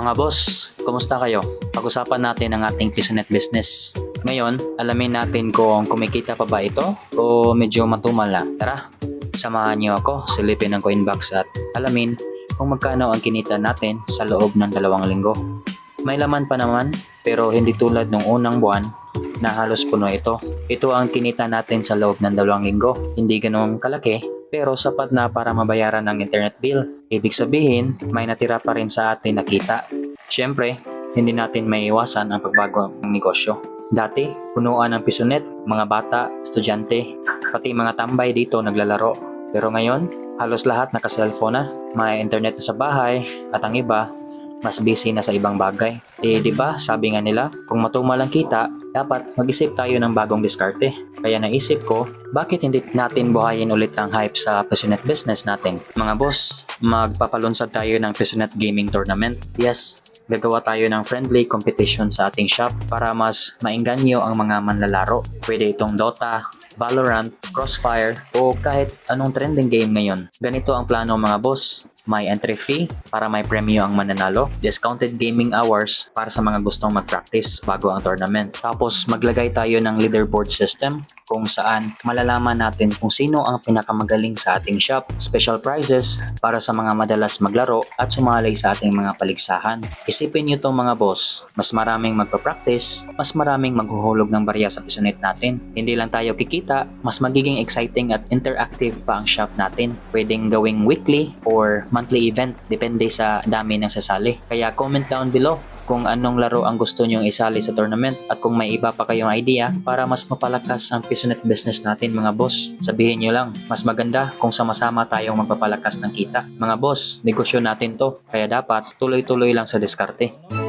Mga boss, kumusta kayo? Pag-usapan natin ang ating Pisonet business. Ngayon, alamin natin kung kumikita pa ba ito o medyo matumal na. Tara, samahan niyo ako, silipin ang Coinbox at alamin kung magkano ang kinita natin sa loob ng dalawang linggo. May laman pa naman, pero hindi tulad nung unang buwan na halos puno ito. Ito ang kinita natin sa loob ng dalawang linggo. Hindi ganong kalaki, pero sapat na para mabayaran ang internet bill. Ibig sabihin, may natira pa rin sa atin na kita. Siyempre, hindi natin may iwasan ang pagbago ng negosyo. Dati, punuan ng pisonet, mga bata, estudyante, pati mga tambay dito naglalaro. Pero ngayon, halos lahat naka-cellphone na. May internet na sa bahay at ang iba, mas busy na sa ibang bagay. Eh, di ba, sabi nga nila, kung matumal ang kita, dapat mag-isip tayo ng bagong diskarte. Kaya naisip ko, bakit hindi natin buhayin ulit ang hype sa Pesonet business natin? Mga boss, magpapalunsad tayo ng Pesonet Gaming Tournament. Yes, gagawa tayo ng friendly competition sa ating shop para mas maingganyo ang mga manlalaro. Pwede itong Dota, Valorant, Crossfire, o kahit anong trending game ngayon. Ganito ang plano mga boss. May entry fee para may premyo ang mananalo, discounted gaming hours para sa mga gustong mag-practice bago ang tournament. Tapos maglagay tayo ng leaderboard system kung saan malalaman natin kung sino ang pinakamagaling sa ating shop, special prizes para sa mga madalas maglaro at sumali sa ating mga paligsahan. Isipin nyo itong mga boss, mas maraming magpa-practice, mas maraming maghuhulog ng barya sa pisonet natin. Hindi lang tayo kikita, mas magiging exciting at interactive pa ang shop natin. Pwedeng gawing weekly or monthly event, depende sa dami ng sasali. Kaya comment down below kung anong laro ang gusto nyong isali sa tournament at kung may iba pa kayong idea para mas mapalakas ang Pisonet business natin mga boss. Sabihin nyo lang, mas maganda kung sama-sama tayong magpapalakas ng kita. Mga boss, negosyo natin to, kaya dapat tuloy-tuloy lang sa diskarte.